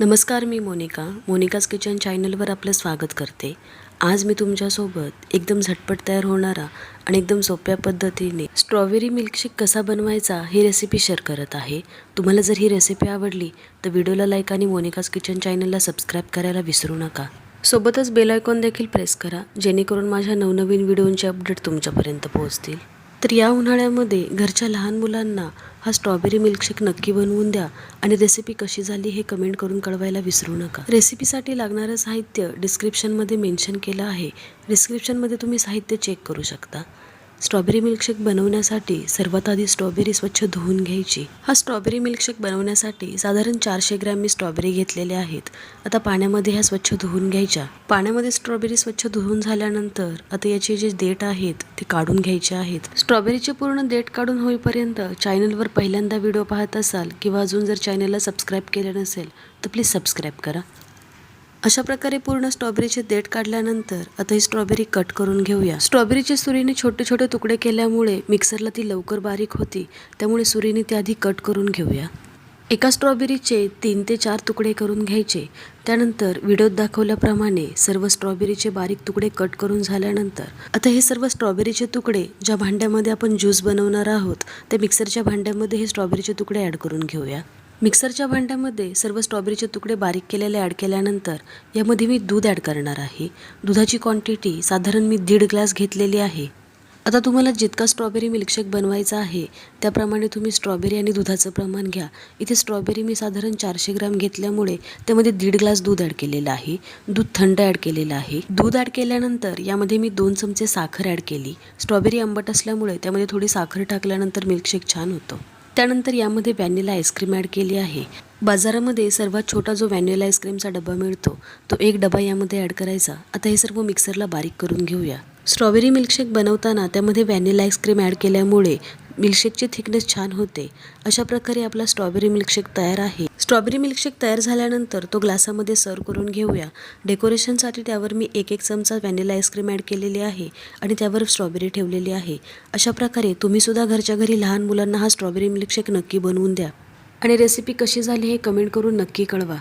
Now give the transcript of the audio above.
नमस्कार मी Monika. Monika's kitchen चॅनलवर आपलं स्वागत करते. आज मी तुमच्यासोबत एकदम झटपट तयार होणारा आणि एकदम सोप्या पद्धतीने स्ट्रॉबेरी मिल्कशेक कसा बनवायचा ही रेसिपी शेअर करत आहे. तुम्हाला जर ही रेसिपी आवडली तर व्हिडिओला लाईक आणि मोनिकाज किचन चॅनलला सबस्क्राईब करायला विसरू नका. सोबतच बेल आयकॉन देखील प्रेस करा जेणेकरून माझ्या नवनवीन व्हिडिओंचे अपडेट तुमच्यापर्यंत पोहोचतील. तर या उन्हाळ्यामध्ये घरच्या लहान मुलांना हा स्ट्रॉबेरी मिल्कशेक नक्की बनवून द्या आणि रेसिपी कशी झाली हे कमेंट करून कळवायला विसरू नका. रेसिपीसाठी लागणारं साहित्य डिस्क्रिप्शनमध्ये मेन्शन केलं आहे. डिस्क्रिप्शनमध्ये तुम्ही साहित्य चेक करू शकता. स्ट्रॉबेरी मिल्कशेक बनवण्यासाठी सर्वात आधी स्ट्रॉबेरी स्वच्छ धुवून घ्यायची. हा स्ट्रॉबेरी मिल्कशेक बनवण्यासाठी साधारण चारशे ग्रॅम मी स्ट्रॉबेरी घेतलेले आहेत. आता पाण्यामध्ये ह्या स्वच्छ धुवून घ्यायच्या. पाण्यामध्ये स्ट्रॉबेरी स्वच्छ धुवून झाल्यानंतर आता याचे जे देठ आहेत ते काढून घ्यायचे आहेत. स्ट्रॉबेरीचे पूर्ण देठ काढून होईपर्यंत चॅनलवर पहिल्यांदा व्हिडिओ पाहत असाल किंवा अजून जर चॅनलला सबस्क्राईब केलं नसेल तर प्लीज सबस्क्राईब करा. अशा प्रकारे पूर्ण स्ट्रॉबेरीचे देठ काढल्यानंतर आता ही स्ट्रॉबेरी कट करून घेऊया. स्ट्रॉबेरीचे सुरीने छोटे छोटे तुकडे केल्यामुळे मिक्सरला ती लवकर बारीक होती त्यामुळे सुरीने ती आधी कट करून घेऊया. एका स्ट्रॉबेरीचे तीन ते चार तुकडे करून घ्यायचे. त्यानंतर व्हिडिओत दाखवल्याप्रमाणे सर्व स्ट्रॉबेरीचे बारीक तुकडे कट करून झाल्यानंतर आता हे सर्व स्ट्रॉबेरीचे तुकडे ज्या भांड्यामध्ये आपण ज्यूस बनवणार आहोत त्या मिक्सरच्या भांड्यामध्ये हे स्ट्रॉबेरीचे तुकडे ॲड करून घेऊया. मिक्सरच्या भांड्यामध्ये सर्व स्ट्रॉबेरीचे तुकडे बारीक केलेले ॲड केल्यानंतर यामध्ये मी दूध ॲड करणार आहे. दुधाची क्वांटिटी साधारण मी दीड ग्लास घेतलेली आहे. आता तुम्हाला जितका स्ट्रॉबेरी मिल्कशेक बनवायचा आहे त्याप्रमाणे तुम्ही स्ट्रॉबेरी आणि दुधाचं प्रमाण घ्या. इथे स्ट्रॉबेरी मी साधारण चारशे ग्राम घेतल्यामुळे त्यामध्ये दीड ग्लास दूध ॲड केलेलं आहे. दूध थंड ॲड केलेलं आहे. दूध ॲड केल्यानंतर यामध्ये मी दोन चमचे साखर ॲड केली. स्ट्रॉबेरी आंबट असल्यामुळे त्यामध्ये थोडी साखर टाकल्यानंतर मिल्कशेक छान होतो. त्यानंतर यामध्ये व्हॅनिला आईस्क्रीम ॲड केली आहे. बाजारामध्ये सर्वात छोटा जो व्हॅनिला आईस्क्रीमचा डबा मिळतो तो एक डबा यामध्ये ॲड करायचा. आता हे सर्व मिक्सरला बारीक करून घेऊया. स्ट्रॉबेरी मिल्कशेक बनवताना त्यामध्ये व्हॅनिला आईस्क्रीम ॲड केल्यामुळे मिल्कशेकची थिकनेस छान होते. अशा प्रकारे आपला स्ट्रॉबेरी मिल्कशेक तयार आहे. स्ट्रॉबेरी मिल्कशेक तयार झाल्यानंतर तो ग्लासामध्ये सर्व करून घेऊया. डेकोरेशनसाठी त्यावर मी एक एक चमचा व्हॅनिला आईस्क्रीम ॲड केलेली आहे आणि त्यावर स्ट्रॉबेरी ठेवलेली आहे. अशा प्रकारे तुम्हीसुद्धा घरच्या घरी लहान मुलांना हा स्ट्रॉबेरी मिल्कशेक नक्की बनवून द्या. आणि रेसिपी कशी झाली हे कमेंट करून नक्की कळवा.